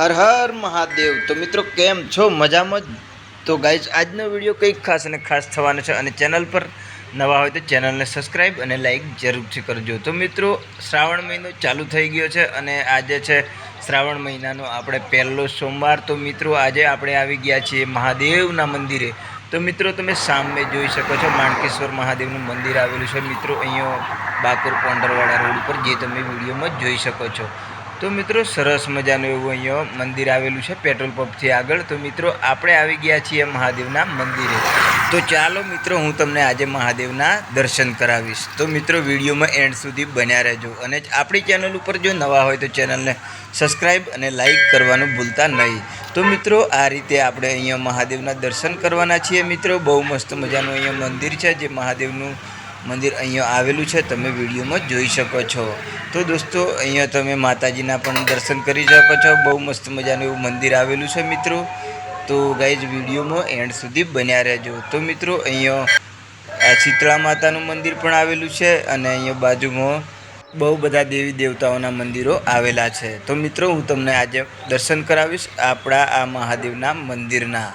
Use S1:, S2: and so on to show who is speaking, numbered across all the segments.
S1: હર હર મહાદેવ. તો મિત્રો કેમ છો? મજામાં જ? તો ગાઈઝ આજનો વીડિયો કંઈક ખાસ અને ખાસ થવાનો છે અને ચેનલ પર નવા હોય તો ચેનલને સબસ્ક્રાઈબ અને લાઈક જરૂરથી કરજો. તો મિત્રો, શ્રાવણ મહિનો ચાલુ થઈ ગયો છે અને આજે છે શ્રાવણ મહિનાનો આપણે પહેલો સોમવાર. તો મિત્રો, આજે આપણે આવી ગયા છીએ મહાદેવના મંદિરે. તો મિત્રો, તમે સામે જોઈ શકો છો માણકેશ્વર મહાદેવનું મંદિર આવેલું છે. મિત્રો, અહીંયા બાકુર પોંડરવાડા રોડ ઉપર જે તમે વિડીયોમાં જોઈ શકો છો. તો મિત્રો, સરસ મજાનું એવું અહીંયા મંદિર આવેલું છે, પેટ્રોલ પંપથી આગળ. તો મિત્રો, આપણે આવી ગયા છીએ મહાદેવના મંદિરે. તો ચાલો મિત્રો, હું તમને આજે મહાદેવના દર્શન કરાવીશ. તો મિત્રો, વિડીયોમાં એન્ડ સુધી બન્યા રહેજો. અને આપણી ચેનલ ઉપર જો નવા હોય તો ચેનલને સબસ્ક્રાઈબ અને લાઈક કરવાનું ભૂલતા નહીં. તો મિત્રો, આ રીતે આપણે અહીંયા મહાદેવના દર્શન કરવાના છીએ. મિત્રો, બહુ મસ્ત મજાનું અહીંયા મંદિર છે, જે મહાદેવનું મંદિર અહીંયા આવેલું છે, તમે વિડીયોમાં જોઈ શકો છો. તો દોસ્તો, અહીંયા તમે માતાજીના પણ દર્શન કરી શકો છો. બહુ મસ્ત મજાનું એવું મંદિર આવેલું છે મિત્રો. તો ગાઈઝ, વિડીયોમાં એન્ડ સુધી બન્યા રહેજો. તો મિત્રો, અહીંયા શીતળા માતાનું મંદિર પણ આવેલું છે અને અહીંયા બાજુમાં બહુ બધા દેવી દેવતાઓના મંદિરો આવેલા છે. તો મિત્રો, હું તમને આજે દર્શન કરાવીશ આપણા આ મહાદેવના મંદિરના.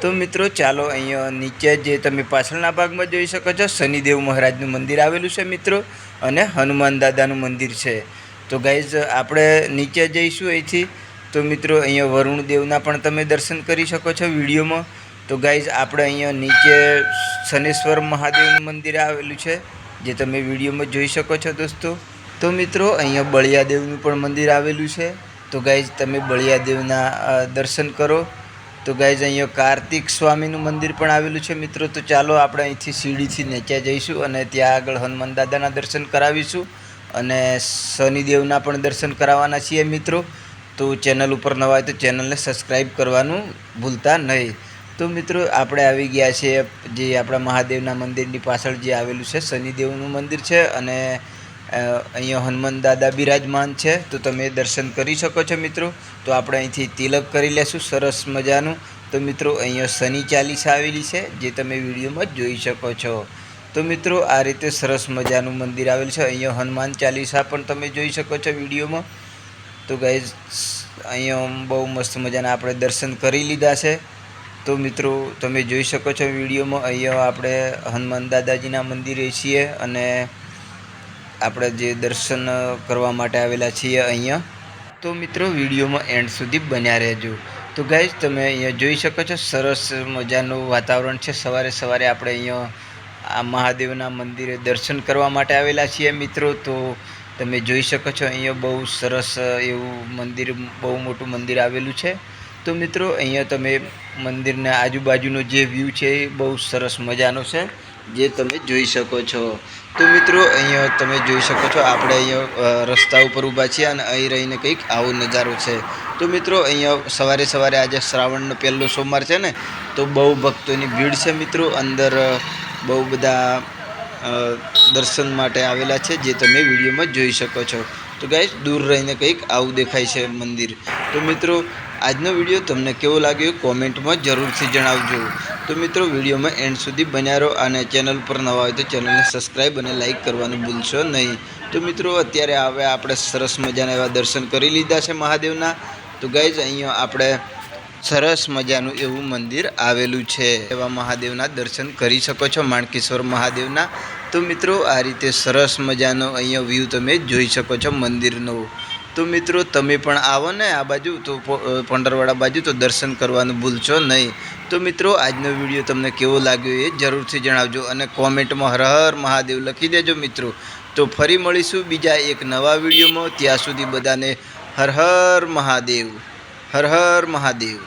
S1: તો મિત્રો, ચાલો અહીંયા નીચે જે તમે પાછળના ભાગમાં જોઈ શકો છો, શનિદેવ મહારાજનું મંદિર આવેલું છે મિત્રો, અને હનુમાન દાદાનું મંદિર છે. તો ગાઈઝ આપણે નીચે જઈશું અહીંથી. તો મિત્રો, અહીંયા વરુણ દેવના પણ તમે દર્શન કરી શકો છો વિડીયોમાં. તો ગાઈઝ આપણે અહીંયા નીચે શનેશ્વર મહાદેવનું મંદિર આવેલું છે, જે તમે વિડીયોમાં જોઈ શકો છો દોસ્તો. તો મિત્રો, અહીંયા બળિયાદેવનું પણ મંદિર આવેલું છે. તો ગાઈઝ તમે બળિયાદેવના દર્શન કરો. તો ગાઈઝ અહીંયા કાર્તિક સ્વામીનું મંદિર પણ આવેલું છે મિત્રો. તો ચાલો આપણે અહીંથી સીડીથી નીચે જઈશું અને ત્યાં આગળ હનુમાન દાદાના દર્શન કરાવીશું અને શનિદેવના પણ દર્શન કરાવવાના છીએ મિત્રો. તો ચેનલ ઉપર નવા હોય તો ચેનલને સબસ્ક્રાઈબ કરવાનું ભૂલતા નહીં. તો મિત્રો, આપણે આવી ગયા છીએ જે આપણા મહાદેવના મંદિરની પાછળ જે આવેલું છે, શનિદેવનું મંદિર છે અને અહીંયા હનુમાન દાદા બિરાજમાન છે, તો તમે દર્શન કરી શકો છો મિત્રો. તો આપણે અહીંથી તિલક કરી લેશું, સરસ મજાનું. તો મિત્રો, અહીંયા શનિ ચાલીસા આવેલી છે, જે તમે વિડીયોમાં જોઈ શકો છો. તો મિત્રો, આ રીતે સરસ મજાનું મંદિર આવેલું છે. અહીંયા હનુમાન ચાલીસા પણ તમે જોઈ શકો છો વિડીયોમાં. તો ગાઈઝ અહીંયા બહુ મસ્ત મજાના આપણે દર્શન કરી લીધા છે. તો મિત્રો, તમે જોઈ શકો છો વિડીયોમાં, અહીંયા આપણે હનુમાન દાદાજીના મંદિરે છીએ અને આપણે જે દર્શન કરવા માટે આવેલા છીએ અહીંયા. તો મિત્રો, વિડીયોમાં એન્ડ સુધી બન્યા રહેજો. તો ગાઈઝ, તમે અહીંયા જોઈ શકો છો, સરસ મજાનું વાતાવરણ છે. સવારે સવારે આપણે અહીંયા આ મહાદેવના મંદિરે દર્શન કરવા માટે આવેલા છીએ મિત્રો. તો તમે જોઈ શકો છો, અહીંયા બહુ સરસ એવું મંદિર, બહુ મોટું મંદિર આવેલું છે. તો મિત્રો, અહીંયા તમે મંદિરના આજુબાજુનો જે વ્યૂ છે, એ બહુ સરસ મજાનો છે. જે તમે જોઈ શકો છો. તો મિત્રો, અહીંયા તમે જોઈ શકો છો, આપણે અહીંયા રસ્તા ઉપર ઊભા છીએ અને અહીં રહીને કંઈક આવો નજારો છે. તો મિત્રો, અહીંયા સવારે સવારે આજે શ્રાવણનો પહેલો સોમવાર છે ને, તો બહુ ભક્તોની ભીડ છે મિત્રો. અંદર બહુ બધા દર્શન માટે આવેલા છે, જે તમે વિડીયોમાં જોઈ શકો છો. તો ગાઈશ દૂર રહીને કંઈક આવું દેખાય છે મંદિર. તો મિત્રો, આજનો વીડિયો તમને કેવો લાગ્યો, કોમેન્ટમાં જરૂરથી જણાવજો. તો મિત્રો, વિડીયોમાં એન્ડ સુધી બન્યા રહો અને ચેનલ પર નવા હોય તો ચેનલને સબસ્ક્રાઈબ અને લાઈક કરવાનું ભૂલશો નહીં. તો મિત્રો, અત્યારે હવે આપણે સરસ મજાના એવા દર્શન કરી લીધા છે મહાદેવના. તો ગાઈઝ અહીંયા આપણે સરસ મજાનું એવું મંદિર આવેલું છે. એવા મહાદેવના દર્શન કરી શકો છો, માણકેશ્વર મહાદેવના. તો મિત્રો, આ રીતે સરસ મજાનો અહીંયા વ્યૂ તમે જોઈ શકો છો મંદિરનો. તો મિત્રો, તમે પણ આવો ને આ બાજુ. તો પંડરવાડા બાજુ તો દર્શન કરવાનું ભૂલશો નહીં. તો મિત્રો, આજનો વીડિયો તમને કેવો લાગ્યો એ જરૂરથી જણાવજો અને કોમેન્ટમાં હર હર મહાદેવ લખી દેજો મિત્રો. તો ફરી મળીશું બીજા એક નવા વિડીયોમાં. ત્યાં સુધી બધાને હર હર મહાદેવ. હર હર મહાદેવ.